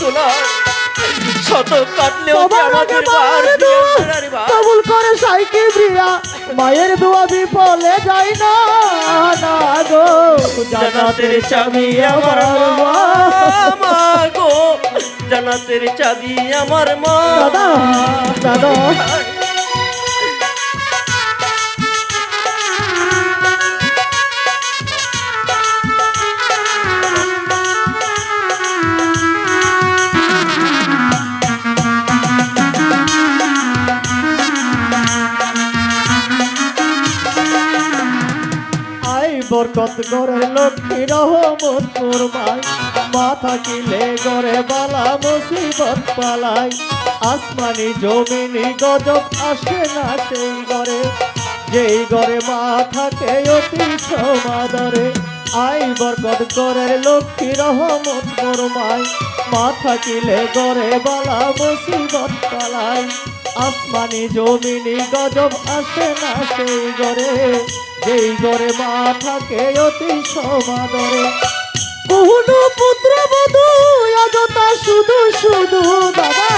দুলাল শত কাটলেও আমাদের। কবুল করে সাইকে প্রিয়া। মায়ের দোয়া বিফলে যাই না না গো। জানাতের চাবি আমার মা গো। জানাতের চাবি আমার মা। দাদা দাদা। আই বরকত করে লক্ষ্মী রহমত করবাই মা থাকিলে গড়ে বালা মুসিবত পালাই আসমানি জমিনি গজব আসে না সেই ঘরে। যেই ঘরে মা থাকে অতি সমাদরে। আই বরকত করে লক্ষ্মী রহমত করবাই মা থাকিলে গড়ে বালা মুসিবত পালাই আসমানি জমিনি গজব আসে না সেই ঘরে। যেই ঘরে মা থাকে অতি সমাদরে। কোন পুত্র বধু অযথা শুধু শুধু দাদা।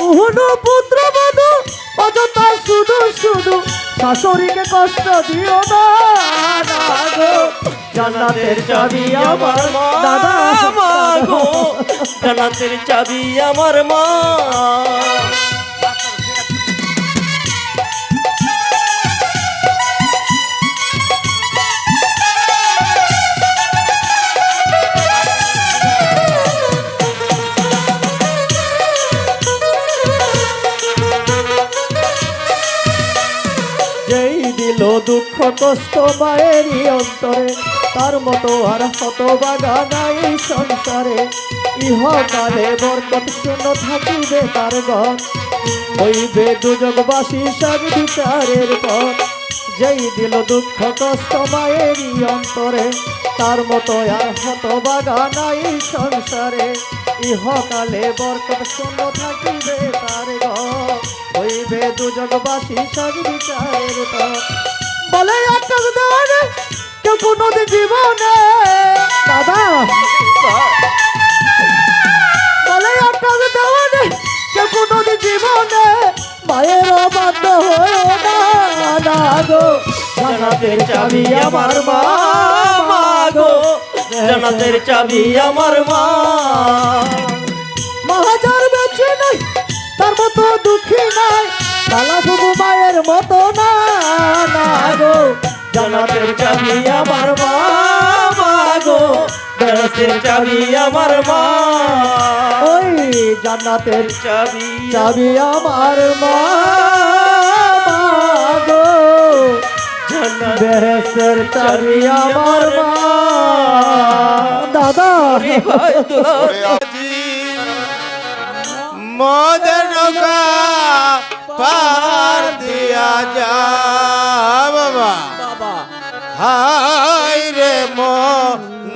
কোন পুত্র বধু অযথা শুধু শুধু শাশুড়িকে কষ্ট দিও না জান্নাতের চাবি আমার মা। দাদা জানাতের চাবি আমার মা। দিল দুঃখ কষ্ট মায়েরই অন্তরে। তার মতো আর হতবাগা নাই এই সংসারে। ইহকালে বরকত শূন্য থাকিবে তার ঘর। হইবে দুজগবাসী সব বিচারের পর। যেই দিল দুঃখ কষ্ট মায়েরই অন্তরে। তার মতো আর হতবাগা নাই এই সংসারে। ইহকালে বরকত শূন্য থাকিবে তার ঘর। হইবে দুজগবাসী সব বিচারের পর। বলে আটক দেওয়ারে কেউ কোনোদিন জীবনে। দাদা বলে আটক দেওয়ারে কেউ কোনোদিন জীবনে মায়ের অবাধ্য হয়েও না গো। জানাতের চাবি আমার মা গো। জানাতের চাবি আমার মা। মহাজার বেঁচে নাই, তার মতো দুঃখী নাই। কালা বুবু মায়ের মতো না গো। জানাতের চাবি আমার মা গো। জানাতের চাবি আমার মা। ওই জান্নাতের চাবি। চাবি আমার মা গো। জান্নাত চাবি আমার মা। দাদা। নৌকা। পার দিয়া যা বাবা। বাবা। হাই রে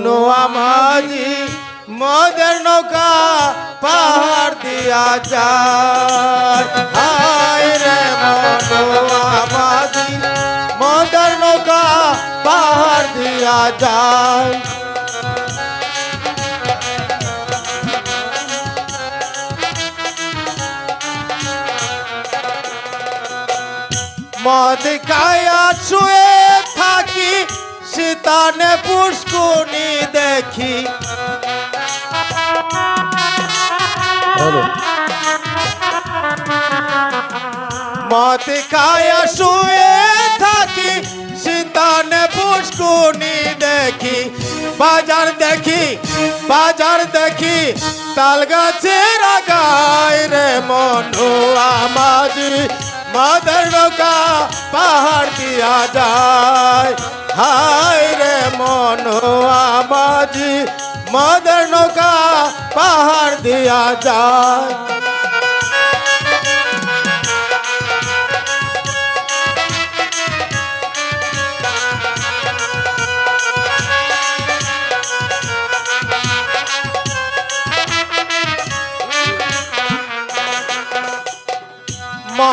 নোয়া মাঝি মদের নৌকা পাহাড় দিয়া যায় হাই রে নোয়া মাঝি মদের নৌকা পাহাড় দিয়া যায় মদ খায়া শুয়ে থাকি, শীতানে পুষ্কুনি দেখি। মদ খায়া শুয়ে থাকি, শীতানে পুষ্কুনি দেখি। বাজার দেখি বাজার দেখি, তাল গাছের আগায় মনু আমাজি মাদার নৌকা পাহাড় দিয়া যায়। হায় রে মনু আমাজি মাদের নৌকা পাহাড় দিয়া যায়।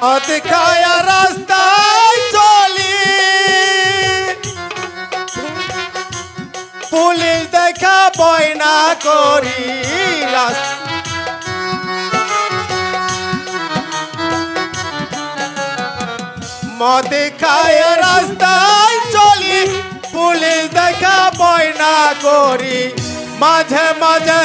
মদ খায়া রাস্তায় চলি। পুলিশ দেখা বয়না করি মদে খায় রাস্তায় চলি। পুলিশ দেখা বয়না করি। মাঝে মাঝে